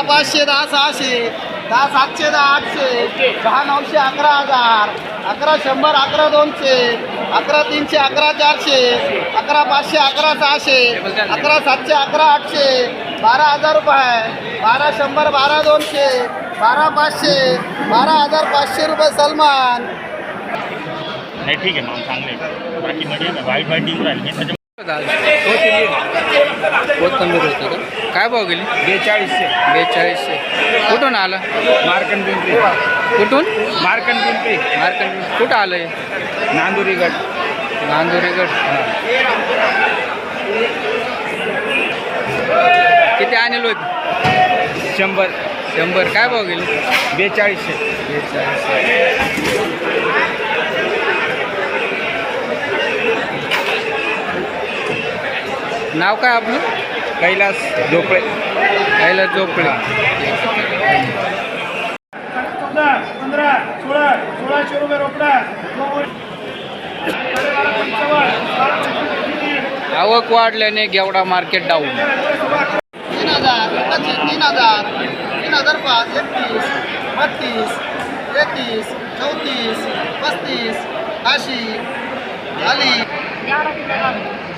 दहा पाचशे दहा सहाशे दहा सातशे दहा आठशे दहा नऊशे अकरा हजार अकरा शंभर अकरा दोनशे अकरा तीनशे अकरा चारशे अकरा पाचशे अकरा सहाशे अकरा सातशे अकरा आठशे बारा हजार रुपये बारा शंभर बारा दोनशे बारा पाचशे बारा हजार पाचशे रुपये सलमान. नाही ठीक आहे मग चांगले. बाकी मीडियम वाईट वाईट डिंग राहील. कोथंबीर होती का? काय भाव गेली? बेचाळीसशे. बेचाळीसशे. कुठून आलं? मार्कन पिंपरी. कुठून? मार्कन पिंपरी. मार्केट कुठं आलं हे? नांदुरी गट नांदुरेगड किती आणले होते शंभर. शंभर. काय भाव गेली? बेचाळीसशे. नाव काय आपलं? कैलास झोपळे पहिलं झोपळे चौदा पंधरा सोळा सोळाशे रुपये रोकडा आवक वाढल्याने गेवडा मार्केट डाऊन तीन हजार तीन हजार तीन हजार पाच एकतीस बत्तीस तेहतीस चौतीस पस्तीस ऐंशी चाळीस.